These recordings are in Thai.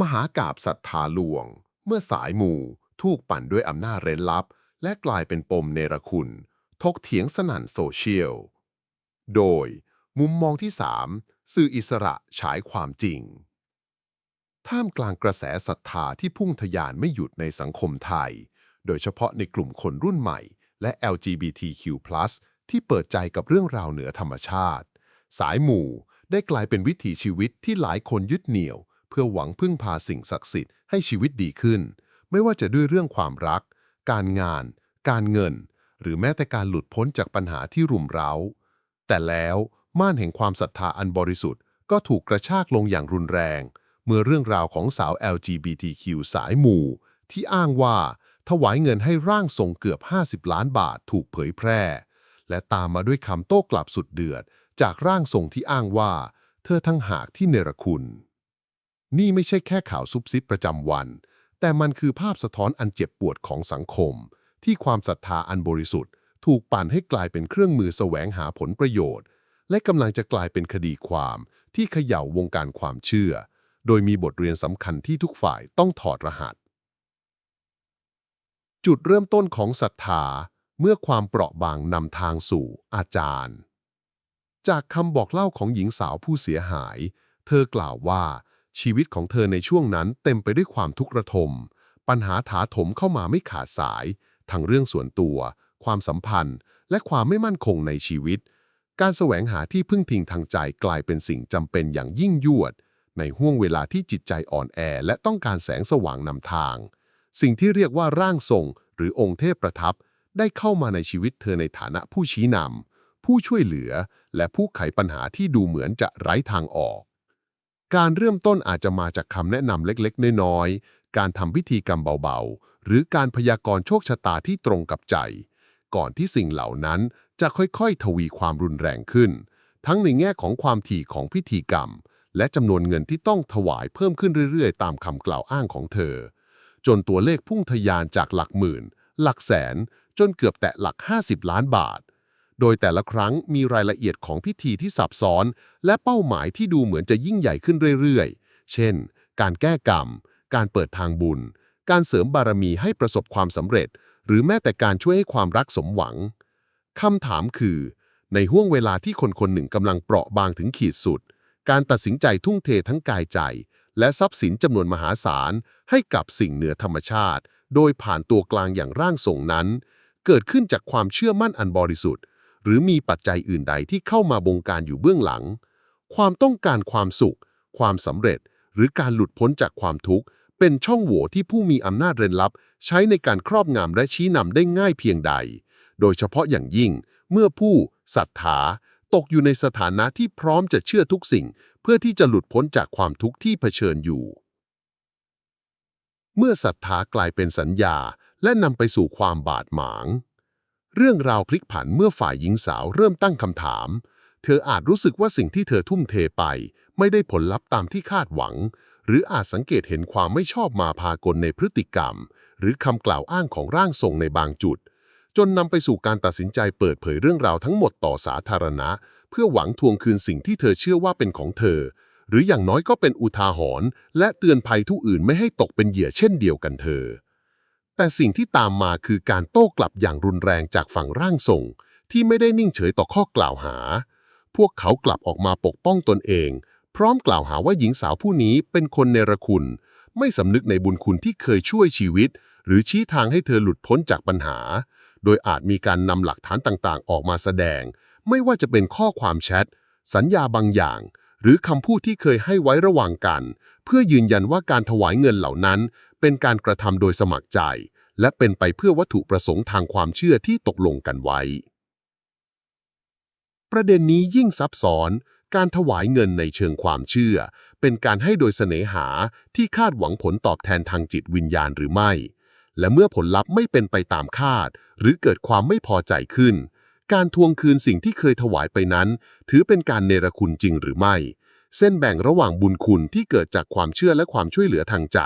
มหากาบศรัทธาลวง เมื่อสายหมู่ถูกปั่นด้วยอำนาจเร้นลับ และกลายเป็นปมเนรคุณ ทกเถียงสนั่นโซเชียล โดยมุมมองที่ 3 สื่ออิสระฉายความจริง ท่ามกลางกระแสศรัทธาที่พุ่งทะยานไม่หยุดในสังคมไทย โดยเฉพาะในกลุ่มคนรุ่นใหม่ และ LGBTQ+ ที่เปิดใจกับเรื่องราวเหนือธรรมชาติ สายหมู่ได้กลายเป็นวิถีชีวิตที่หลายคนยึดเหนี่ยว เพื่อหวังพึ่งพาสิ่งศักดิ์สิทธิ์ให้ชีวิตดีขึ้น ไม่ว่าจะด้วยเรื่องความรัก การงาน การเงิน หรือแม้แต่การหลุดพ้นจากปัญหาที่รุมเร้า แต่แล้วม่านแห่งความศรัทธาอันบริสุทธิ์ก็ถูกกระชากลงอย่างรุนแรง เมื่อเรื่องราวของสาว LGBTQ สายหมู่ ที่อ้างว่าถวายเงินให้ร่างทรงเกือบ 50 ล้านบาทถูกเผยแพร่ และตามมาด้วยคำโต้กลับสุดเดือด จากร่างทรงที่อ้างว่า เธอทั้งหากที่เนรคุณ นี่ไม่ใช่แค่ข่าวซุบซิบประจำวัน แต่มันคือภาพสะท้อนอันเจ็บปวดของสังคม ที่ความศรัทธาอันบริสุทธิ์ ถูกปั่นให้กลายเป็นเครื่องมือแสวงหาผลประโยชน์ และกำลังจะกลายเป็นคดีความที่เขย่าวงการความเชื่อ โดยมีบทเรียนสำคัญที่ทุกฝ่ายต้องถอดรหัส จุดเริ่มต้นของศรัทธาเมื่อความเปราะบางนำทางสู่อาจารย์ จากคำบอกเล่าของหญิงสาวผู้เสียหาย เธอกล่าวว่า ชีวิตของเธอในช่วงนั้นเต็มไปด้วยความทุกข์ระทม ปัญหาถาถมเข้ามาไม่ขาดสาย ทั้งเรื่องส่วนตัว ความสัมพันธ์ และความไม่มั่นคงในชีวิต การแสวงหาที่พึ่งพิงทางใจกลายเป็นสิ่งจำเป็นอย่างยิ่งยวด ในห่วงเวลาที่จิตใจอ่อนแอ และต้องการแสงสว่างนำทาง สิ่งที่เรียกว่าร่างทรง หรือองค์เทพประทับ ได้เข้ามาในชีวิตเธอในฐานะผู้ชี้นำผู้ช่วยเหลือ และผู้ไขปัญหาที่ดูเหมือนจะไร้ทางออก การเริ่มต้นอาจจะมาจากคำแนะนำเล็กๆ น้อยๆ การทำพิธีกรรมเบาๆ หรือการพยากรณ์โชคชะตาที่ตรงกับใจ ก่อนที่สิ่งเหล่านั้นจะค่อยๆ ทวีความรุนแรงขึ้น ทั้งในแง่ของความถี่ของพิธีกรรม และจำนวนเงินที่ต้องถวายเพิ่มขึ้นเรื่อยๆ ตามคำกล่าวอ้างของเธอ จนตัวเลขพุ่งทะยานจากหลักหมื่น หลักแสน จนเกือบแตะหลัก 50 ล้านบาท โดยแต่ละครั้งมีรายละเอียดของพิธีที่ซับซ้อน และเป้าหมายที่ดูเหมือนจะยิ่งใหญ่ขึ้นเรื่อยๆ เช่น การแก้กรรม การเปิดทางบุญ การเสริมบารมีให้ประสบความสำเร็จ หรือแม้แต่การช่วยให้ความรักสมหวังคำถามคือ ในห่วงเวลาที่คนคนหนึ่งกำลังเปราะบางถึงขีดสุด การตัดสินใจทุ่งเททั้งกายใจ และทรัพย์สินจำนวนมหาศาล ให้กับสิ่งเหนือธรรมชาติ โดยผ่านตัวกลางอย่างร่างทรงนั้น เกิดขึ้นจากความเชื่อมั่นอันบริสุทธิ์ หรือมีปัจจัยอื่นใดที่เข้ามาบงการอยู่เบื้องหลัง ความต้องการความสุข ความสำเร็จ หรือการหลุดพ้นจากความทุกข์ เป็นช่องโหว่ที่ผู้มีอำนาจเร้นลับ ใช้ในการครอบงำและชี้นำได้ง่ายเพียงใด โดยเฉพาะอย่างยิ่ง เมื่อผู้ศรัทธาตกอยู่ในสถานะที่พร้อมจะเชื่อทุกสิ่ง เพื่อที่จะหลุดพ้นจากความทุกข์ที่เผชิญอยู่ เมื่อศรัทธากลายเป็นสัญญาและนำไปสู่ความบาดหมาง เรื่องราวพลิกผันเมื่อฝ่ายหญิงสาวเริ่มตั้งคำถาม เธออาจรู้สึกว่าสิ่งที่เธอทุ่มเทไป ไม่ได้ผลลัพธ์ตามที่คาดหวัง หรืออาจสังเกตเห็นความไม่ชอบมาพากลในพฤติกรรม หรือคำกล่าวอ้างของร่างทรงในบางจุด จนนำไปสู่การตัดสินใจเปิดเผยเรื่องราวทั้งหมดต่อสาธารณะ เพื่อหวังทวงคืนสิ่งที่เธอเชื่อว่าเป็นของเธอ หรืออย่างน้อยก็เป็นอุทาหรณ์และเตือนภัยทุกอื่นไม่ให้ตกเป็นเหยื่อเช่นเดียวกันเธอ แต่สิ่งที่ตามมาคือการโต้กลับอย่างรุนแรงจากฝั่งร่างทรง ที่ไม่ได้นิ่งเฉยต่อข้อกล่าวหา พวกเขากลับออกมาปกป้องตนเอง พร้อมกล่าวหาว่าหญิงสาวผู้นี้เป็นคนเนรคุณ ไม่สำนึกในบุญคุณที่เคยช่วยชีวิต หรือชี้ทางให้เธอหลุดพ้นจากปัญหา โดยอาจมีการนำหลักฐานต่างๆ ออกมาแสดง ไม่ว่าจะเป็นข้อความแชท สัญญาบางอย่าง หรือคำพูดที่เคยให้ไว้ระหว่างกัน เพื่อยืนยันว่าการถวายเงินเหล่านั้น เป็นการกระทำโดยสมัครใจ และเป็นไปเพื่อวัตถุประสงค์ทางความเชื่อที่ตกลงกันไว้ ประเด็นนี้ยิ่งซับซ้อน การถวายเงินในเชิงความเชื่อ เป็นการให้โดยเสน่หาที่คาดหวังผลตอบแทนทางจิตวิญญาณหรือไม่ และเมื่อผลลัพธ์ไม่เป็นไปตามคาด หรือเกิดความไม่พอใจขึ้น การทวงคืนสิ่งที่เคยถวายไปนั้น ถือเป็นการเนรคุณจริงหรือไม่ เส้นแบ่งระหว่างบุญคุณที่เกิดจากความเชื่อและความช่วยเหลือทางใจ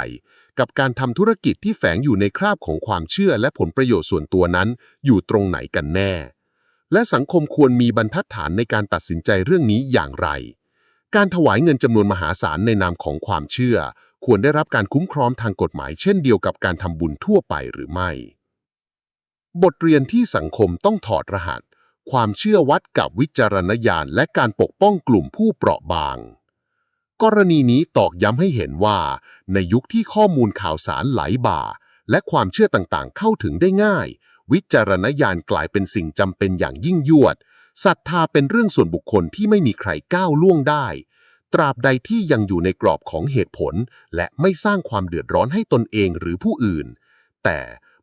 กับการทำธุรกิจที่แฝงอยู่ในคราบของความเชื่อและผลประโยชน์ส่วนตัวนั้น อยู่ตรงไหนกันแน่ และสังคมควรมีบรรทัดฐานในการตัดสินใจเรื่องนี้อย่างไร การถวายเงินจำนวนมหาศาลในนามของความเชื่อ ควรได้รับการคุ้มครองทางกฎหมาย เช่นเดียวกับการทำบุญทั่วไปหรือไม่ บทเรียนที่สังคมต้องถอดรหัส ความเชื่อวัดกับวิจารณญาณและการปกป้องกลุ่มผู้เปราะบาง กรณีนี้ตอกย้ำให้เห็นว่า ในยุคที่ข้อมูลข่าวสารไหลบ่า และความเชื่อต่างๆ เข้าถึงได้ง่าย วิจารณญาณกลายเป็นสิ่งจำเป็นอย่างยิ่งยวดศรัทธาเป็นเรื่องส่วนบุคคลที่ไม่มีใครก้าวล่วงได้ ตราบใดที่ยังอยู่ในกรอบของเหตุผล และไม่สร้างความเดือดร้อนให้ตนเองหรือผู้อื่น แต่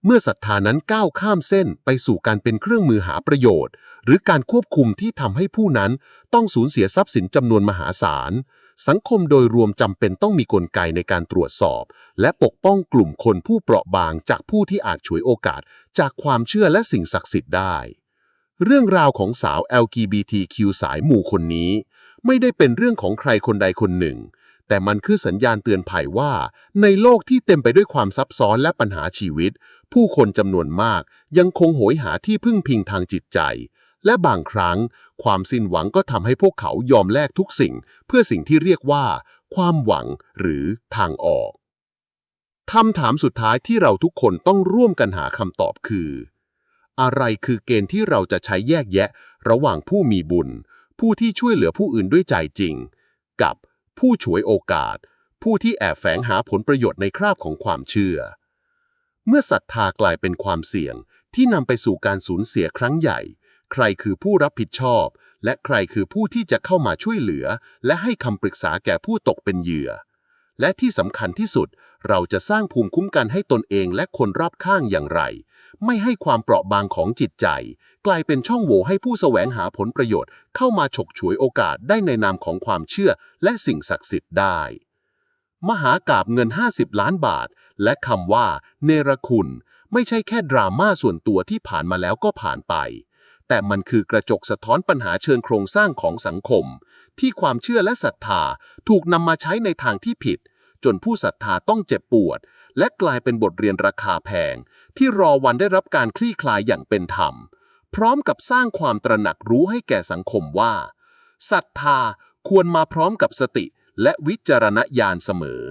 เมื่อศรัทธานั้นก้าวข้ามเส้นไปสู่การเป็นเครื่องมือหาประโยชน์ หรือการควบคุมที่ทำให้ผู้นั้นต้องสูญเสียทรัพย์สินจำนวนมหาศาล สังคมโดยรวมจำเป็นต้องมีกลไกในการตรวจสอบ และปกป้องกลุ่มคนผู้เปราะบางจากผู้ที่อาจฉวยโอกาส จากความเชื่อและสิ่งศักดิ์สิทธิ์ได้ เรื่องราวของสาว LGBTQ สายหมู่คนนี้ ไม่ได้เป็นเรื่องของใครคนใดคนหนึ่งแต่มันคือสัญญาณเตือนภัยว่า ในโลกที่เต็มไปด้วยความซับซ้อนและปัญหาชีวิต ผู้คนจำนวนมากยังคงโหยหาที่พึ่งพิงทางจิตใจ และบางครั้ง ความสิ้นหวังก็ทำให้พวกเขายอมแลกทุกสิ่ง เพื่อสิ่งที่เรียกว่า ความหวังหรือทางออกคำถามสุดท้ายที่เราทุกคนต้องร่วมกันหาคำตอบคือ อะไรคือเกณฑ์ที่เราจะใช้แยกแยะ ระหว่างผู้มีบุญ ผู้ที่ช่วยเหลือผู้อื่นด้วยใจจริง กับผู้ฉวยโอกาส ผู้ที่แอบแฝงหาผลประโยชน์ในคราบของความเชื่อ เมื่อศรัทธากลายเป็นความเสี่ยงที่นำไปสู่การสูญเสียครั้งใหญ่ ใครคือผู้รับผิดชอบ และใครคือผู้ที่จะเข้ามาช่วยเหลือ และให้คำปรึกษาแก่ผู้ตกเป็นเหยื่อ และที่สำคัญที่สุด เราจะสร้างภูมิคุ้มกันให้ตนเองและคนรอบข้างอย่างไร ไม่ให้ความเปราะบางของจิตใจ กลายเป็นช่องโหว่ให้ผู้แสวงหาผลประโยชน์ เข้ามาฉกฉวยโอกาสได้ในนามของความเชื่อและสิ่งศักดิ์สิทธิ์ได้ มหากาบเงิน 50 ล้านบาท และคำว่า เนรคุณ ไม่ใช่แค่ดราม่าส่วนตัวที่ผ่านมาแล้วก็ผ่านไป แต่มันคือกระจกสะท้อนปัญหาเชิงโครงสร้างของสังคม ที่ความเชื่อและศรัทธาถูกนำมาใช้ในทางที่ผิด จนผู้ศรัทธาต้องเจ็บปวด และกลายเป็นบทเรียนราคาแพง ที่รอวันได้รับการคลี่คลายอย่างเป็นธรรม พร้อมกับสร้างความตระหนักรู้ให้แก่สังคมว่าศรัทธาควรมาพร้อมกับสติและวิจารณญาณเสมอ